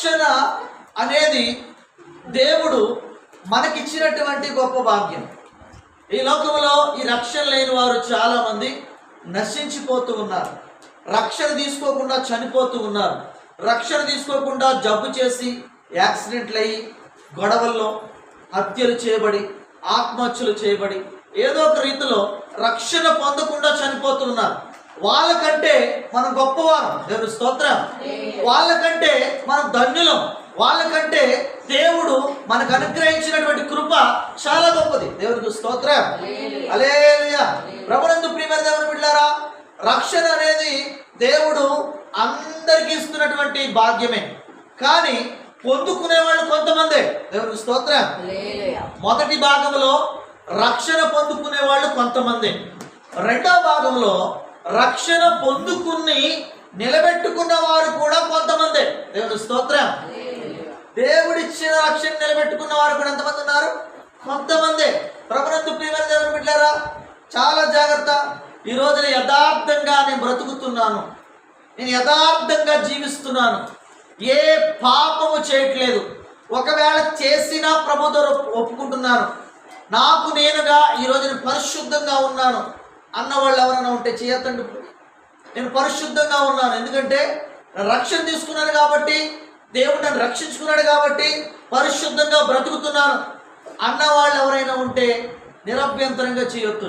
రక్షణ అనేది దేవుడు మనకిచ్చినటువంటి గొప్ప భాగ్యం. ఈ లోకంలో ఈ రక్షణ లేని వారు చాలామంది నశించిపోతూ ఉన్నారు. రక్షణ తీసుకోకుండా చనిపోతూ ఉన్నారు. రక్షణ తీసుకోకుండా జబ్బు చేసి యాక్సిడెంట్లు అయ్యి గొడవల్లో హత్యలు చేయబడి ఆత్మహత్యలు చేయబడి ఏదో ఒక రీతిలో రక్షణ పొందకుండా చనిపోతున్నారు వాళ్ళకంటే మనం గొప్పవారం. దేవుని స్తోత్రం. వాళ్ళకంటే మనం ధన్యులం. వాళ్ళకంటే దేవుడు మనకు అనుగ్రహించినటువంటి కృప చాలా గొప్పది. దేవునికి స్తోత్రం. అలేలుయా ప్రభునందు ప్రియమైన దేవుని బిడ్డారా రక్షణ అనేది దేవుడు అందరికీ ఇస్తున్నటువంటి భాగ్యమే. కానీ పొందుకునే వాళ్ళు కొంతమందే. దేవునికి స్తోత్రం. మొదటి భాగంలో రక్షణ పొందుకునే వాళ్ళు కొంతమంది. రెండో భాగంలో రక్షణ పొందుకుని నిలబెట్టుకున్న వారు కూడా కొంతమంది. దేవుడు స్తోత్రం. దేవుడిచ్చిన రక్షణ నిలబెట్టుకున్న వారు కూడా ఎంతమంది ఉన్నారు? కొంతమంది. ప్రభునందు ప్రియమైన దేవుని బిడ్డారా చాలా జాగ్రత్త. ఈ రోజున యథార్థంగా నేను బ్రతుకుతున్నాను. నేను యథార్థంగా జీవిస్తున్నాను. ఏ పాపము చేయట్లేదు. ఒకవేళ చేసినా ప్రభు ఒప్పుకుంటున్నాను. నాకు నేనుగా ఈ రోజున పరిశుద్ధంగా ఉన్నాను. అన్న వాళ్ళు ఎవరైనా ఉంటే చేయొద్దండి నేను పరిశుద్ధంగా ఉన్నాను. ఎందుకంటే రక్షణ తీసుకున్నాను కాబట్టి దేవుడు నన్ను రక్షించుకున్నాడు కాబట్టి పరిశుద్ధంగా బ్రతుకుతున్నాను. అన్న వాళ్ళు ఎవరైనా ఉంటే నిరభ్యంతరంగా చేయొచ్చు.